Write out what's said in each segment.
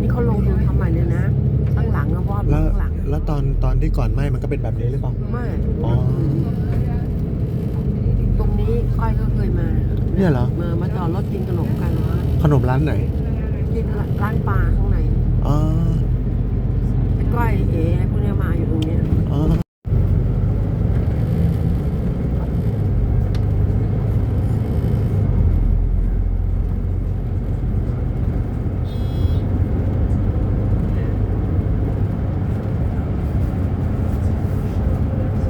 นี่เขาลงทุนทำใหม่เลยนะข้างหลังอะวอดแล้วข้างหลังแล้วตอนตอนที่ก่อนไหมมันก็เป็นแบบนี้หรือเปล่าไม่อ๋อตรงนี้ก้อยก็เคยมาเนี่ยเหรอมามาจอดรถกินขนมกันขนมร้านไหนกินร้านปลาข้างในอ๋อ ไอ้ก้อยเอ๋ไอ้พวกเนี้ยมาอยู่ตรงเนี้ย อ๋อ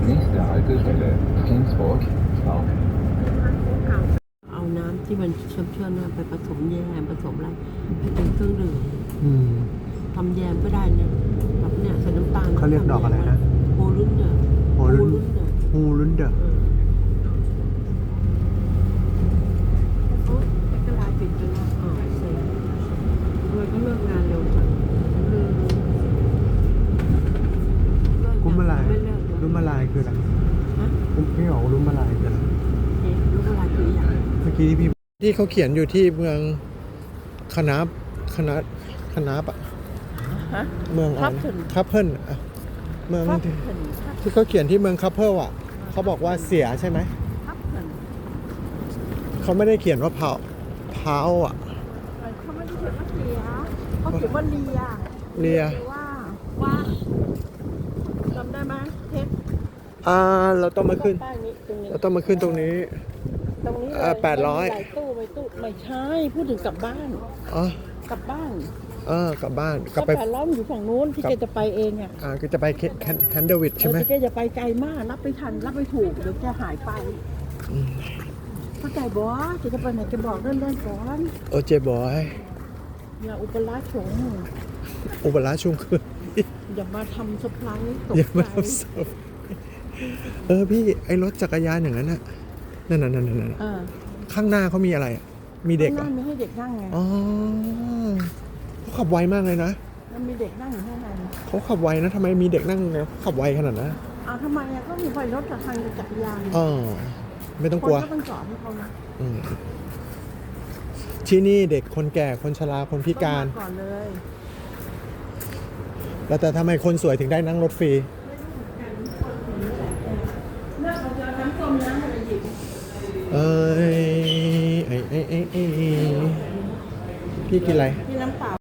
Nächste Haltestelle Flensburg Hauptbahnhof. เอาน้ำที่มันเชื่อมๆเนี่ยไปผสมแยมผสมอะไรให้เป็นเครื่องดื่มอืม ทำแยมก็ได้เนี่ยแบบเนี่ยใส่น้ำตาลเขาเรียกดอกอะไรนะโฮลุนเดอร์โฮลุนเนี่ยฮูลุนเดอร์เออโอ๊ยแค่กระลาปิดไปแล้วอ๋อเซ็งทำไมก็เลิกงานเร็วจังลืมเลิกงนกุ้มมาลายไม่เลิกรุมมาลายคืออะไรฮะกุ้ม พี่บอกว่ารุมมาลายคืออะไรเอ๊ะรู้อะไรคืออย่างเมื่อกี้ที่พี่ที่เขาเขียนอยู่ที่เมืองคณะคณะคณะปะฮะเมืองอะไร Kappen คัพเพิลอะเมืองครับที่เห็นครับที่เขาเขียนที่เมืองคัพเพิลอะเขาบอกว่าเสียใช่ไหมครับเห็นเขาไม่ได้เขียนว่าเผาเผาอะเขาไม่ได้เขียนว่าเสียเขาเขียนว่าเลียเลียหรือว่าว่าจำได้ไหมเทป อ่าเราต้องมาขึ้น ป้ายนี้ตรงนี้เราต้องมาขึ้นตรงนี้ ตรงนี้เอ่อ800หลายตู้ไปตู้ไม่ใช่พูดถึงกลับบ้าน อ๋อกลับบ้านเออกลับบ้านกลับก็ไป แปดร้อยมันอยู่ฝั่งนู้นที่กลับ แกจะไปเองอะอ่าก็จะไปแฮนเดอร์วิดใช่ไหมเออที่แกจะไปไกลมากรับไม่ทันรับไม่ถูกเดี๋ยวแกหายไปเข้าใจบอสจะไปไหนแกบอกเล่นๆก่อนโอเจบอยอย่าอุปราชฉงอุบลราชชุมคืออย่ามาทำเซอร์ไพรส์ตกอย่ามาใจทำเสิร์ฟ เออพี่ไอรถจักรยานอย่างนั้นน่ะนั่นน่ะนั่นน่ะนั่นน่ะอ่าข้างหน้าเขามีอะไรอะมีเด็กเหรข้าองหน้าไม่ให้เด็กนั่งไงอ๋อเขาขับไวมากเลยนะแล้วมีเด็กนั่งอยู่ข้างในเขาขับไวนะทำไมมีเด็กนั่งเนี่ยขับไวขนาดนั้นอ้าวทำไมอะก็มีไฟรถกับทางจักรยานอ๋อไม่ต้องคกลัวนก็ต้องจอดให้เขานะอืมที่นี่เด็กคนแก่คนชราคนพิการ ต้องมก่อนเลยแล้วแต่ทำไมคนสวยถึงได้นั่งรถฟรี เลือกเราจะน้ำส้ มน้ำอะไรหยิบเอ้ยเอ้ไอ้ไอ้ไอ้พี่กินอะไร